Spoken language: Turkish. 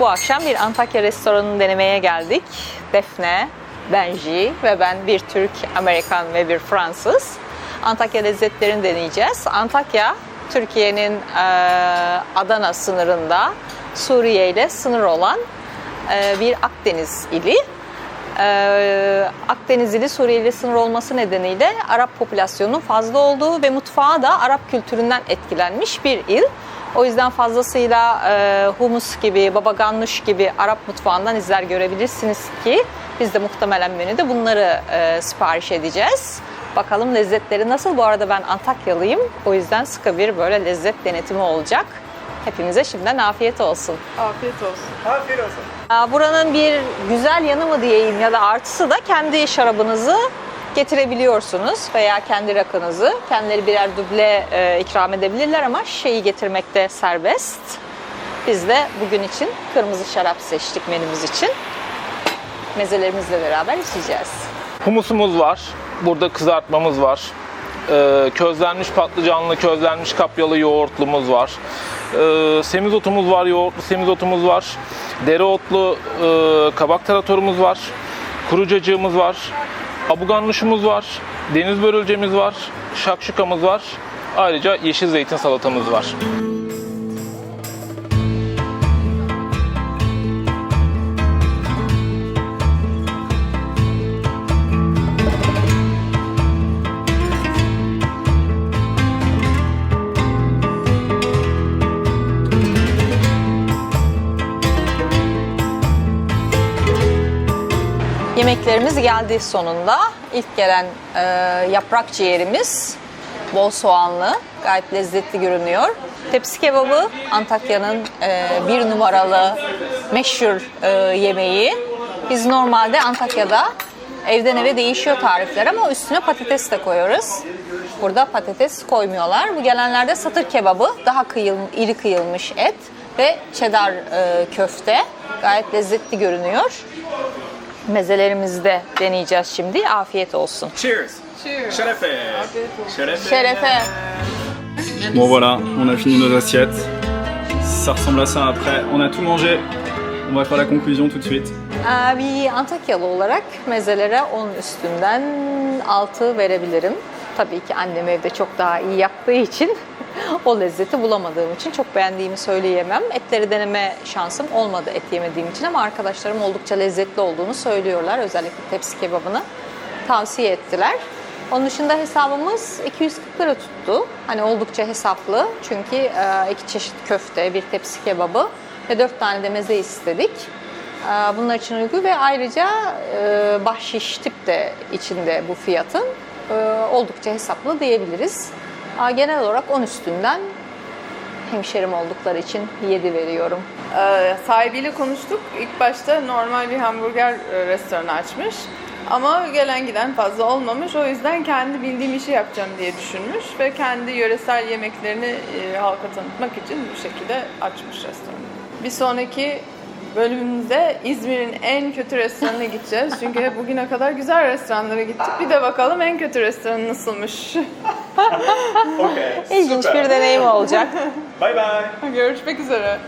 Bu akşam bir Antakya restoranını denemeye geldik. Defne, Benji ve ben bir Türk, Amerikan ve bir Fransız. Antakya lezzetlerini deneyeceğiz. Antakya, Türkiye'nin eee, Adana sınırında Suriye ile sınır olan eee, bir Akdeniz ili. Ee, Akdeniz ili Suriye ile sınır olması nedeniyle Arap popülasyonunun fazla olduğu ve mutfağı da Arap kültüründen etkilenmiş bir il. O yüzden fazlasıyla e, humus gibi, baba ganoush gibi Arap mutfağından izler görebilirsiniz ki biz de muhtemelen menüde bunları e, sipariş edeceğiz. Bakalım lezzetleri nasıl? Bu arada ben Antakyalıyım. O yüzden sıkı bir böyle lezzet denetimi olacak. Hepimize şimdiden afiyet olsun. Afiyet olsun. Afiyet olsun. Buranın bir güzel yanı mı diyeyim ya da artısı da kendi şarabınızı getirebiliyorsunuz veya kendi rakınızı. Kendileri birer duble e, ikram edebilirler ama şeyi getirmekte serbest. Biz de bugün için kırmızı şarap seçtik menümüz için. Mezelerimizle beraber içeceğiz. Humusumuz var. Burada kızartmamız var. Ee, közlenmiş patlıcanlı, közlenmiş kapyalı yoğurtlumuz var. Ee, semizotumuz var, yoğurtlu semizotumuz var. Dereotlu e, kabak taratorumuz var. Kuru cacığımız var. Abuganluşumuz var. Deniz börülcemiz var. Şakşukamız var. Ayrıca yeşil zeytin salatamız var. Yemeklerimiz geldi sonunda. İlk gelen e, yaprak ciğerimiz bol soğanlı, gayet lezzetli görünüyor. Tepsi kebabı Antakya'nın e, bir numaralı meşhur e, yemeği. Biz normalde Antakya'da evden eve değişiyor tarifler ama üstüne patates de koyuyoruz. Burada patates koymuyorlar. Bu gelenlerde satır kebabı, daha kıyıl, iri kıyılmış et ve cheddar e, köfte. Gayet lezzetli görünüyor. Mezelerimizi de deneyeceğiz şimdi. Afiyet olsun. Cheers. Cheers. Şerefe. Şerefe. Şerefe. Bon voilà, on a fini nos assiettes. Ça ressemble à ça après. On a tout mangé. On va faire la conclusion tout de suite. Ee, Bir Antakyalı olarak mezelere 10 üstünden 6 verebilirim. Tabii ki annem evde çok daha iyi yaptığı için o lezzeti bulamadığım için çok beğendiğimi söyleyemem. Etleri deneme şansım olmadı et yemediğim için ama arkadaşlarım oldukça lezzetli olduğunu söylüyorlar. Özellikle tepsi kebabını tavsiye ettiler. Onun dışında hesabımız 240 lira tuttu. Hani oldukça hesaplı. Çünkü e, iki çeşit köfte, bir tepsi kebabı ve dört tane de meze istedik. Ee, Bunlar için uygun ve ayrıca e, bahşiş tip de içinde bu fiyatın e, oldukça hesaplı diyebiliriz. Genel olarak 10 üstünden hemşerim oldukları için 7 veriyorum. Ee, sahibiyle konuştuk. İlk başta normal bir hamburger e, restoranı açmış. Ama gelen giden fazla olmamış. O yüzden kendi bildiğim işi yapacağım diye düşünmüş. Ve kendi yöresel yemeklerini e, halka tanıtmak için bu şekilde açmış restoranı. Bir sonraki bölümümüzde İzmir'in en kötü restoranına gideceğiz. Çünkü bugüne kadar güzel restoranlara gittik. Bir de bakalım en kötü restoran nasılmış. Okay. İlginç bir deneyim olacak. Bye bye. Görüşmek üzere.